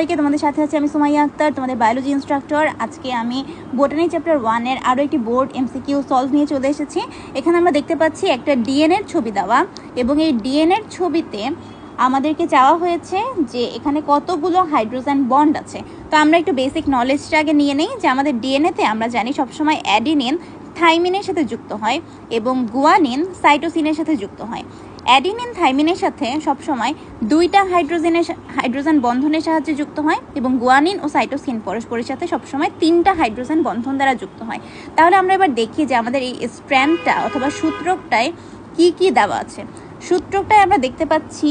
সবাইকে তোমাদের সাথে আছে আমি সুমাইয়া আক্তার, তোমাদের বায়োলজি ইনস্ট্রাক্টর আজকে আমি বোটানি চ্যাপ্টার ওয়ানের আরও একটি বোর্ড এমসিকিউ সলভ নিয়ে চলে এসেছি। এখানে আমরা দেখতে পাচ্ছি একটা ডিএনএর ছবি দেওয়া এবং এই ডিএনএর ছবিতে আমাদেরকে চাওয়া হয়েছে যে এখানে কতগুলো হাইড্রোজেন বন্ড আছে। তো আমরা একটু বেসিক নলেজটা আগে নিয়ে নিই যে আমাদের ডিএনএতে আমরা জানি সবসময় অ্যাডিনিন থাইমিনের সাথে যুক্ত হয় এবং গুয়ানিন সাইটোসিনের সাথে যুক্ত হয়। অ্যাডিনিন থাইমিনের সাথে সবসময় দুইটা হাইড্রোজেনের হাইড্রোজেন বন্ধনের সাহায্যে যুক্ত হয় এবং গুয়ানিন ও সাইটোসিন পরস্পরের সাথে সবসময় তিনটা হাইড্রোজেন বন্ধন দ্বারা যুক্ত হয়। তাহলে আমরা এবার দেখি যে আমাদের এই স্ট্র্যান্ডটা অথবা সূত্রকটায় কি কি দেওয়া আছে। সূত্রকটায় আমরা দেখতে পাচ্ছি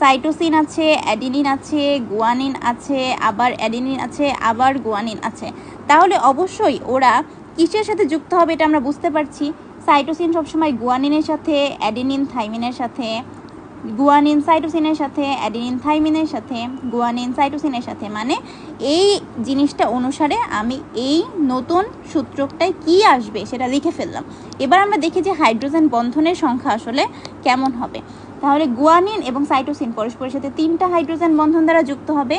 সাইটোসিন আছে, অ্যাডিনিন আছে, গুয়ানিন আছে, আবার অ্যাডিনিন আছে, আবার গুয়ানিন আছে। তাহলে অবশ্যই ওরা কিসের সাথে যুক্ত হবে এটা আমরা বুঝতে পারছি। সাইটোসিন সবসময় গুয়ানিনের সাথে, অ্যাডিনিন, থাইমিনের সাথে, গুয়ানিন সাইটোসিনের সাথে, অ্যাডিনিন, থাইমিনের সাথে, গুয়ানিন সাইটোসিনের সাথে। মানে এই জিনিসটা অনুসারে আমি এই নতুন সূত্রকটায় কি আসবে সেটা লিখে ফেললাম। এবার আমরা দেখি যে হাইড্রোজেন বন্ধনের সংখ্যা আসলে কেমন হবে। তাহলে গুয়ানিন এবং সাইটোসিন পরস্পরের সাথে তিনটা হাইড্রোজেন বন্ধন দ্বারা যুক্ত হবে।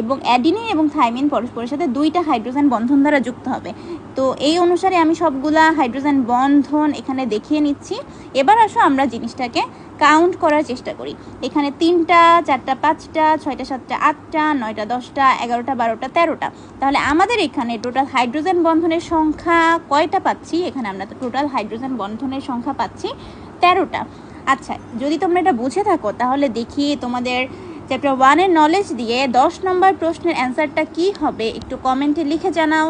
এবং অ্যাডিনিন এবং থাইমিন পরস্পরের সাথে দুইটা হাইড্রোজেন বন্ধন দ্বারা যুক্ত হবে। তো এই অনুসারে আমি সবগুলা হাইড্রোজেন বন্ধন এখানে দেখিয়ে নিচ্ছি। এবার আসো আমরা জিনিসটাকে কাউন্ট করার চেষ্টা করি। এখানে তিনটা, চারটা, পাঁচটা, ছয়টা, সাতটা, আটটা, নয়টা, দশটা, এগারোটা, বারোটা, তেরোটা। তাহলে আমাদের এখানে টোটাল হাইড্রোজেন বন্ধনের সংখ্যা কয়টা পাচ্ছি? এখানে আমরা তো টোটাল হাইড্রোজেন বন্ধনের সংখ্যা পাচ্ছি তেরোটা। আচ্ছা যদি তোমরা এটা বুঝে থাকো, তাহলে দেখি তোমাদের চ্যাপ্টার ওয়ানের নলেজ দিয়ে দশ নম্বর প্রশ্নের অ্যান্সারটা কি হবে একটু কমেন্টে লিখে জানাও।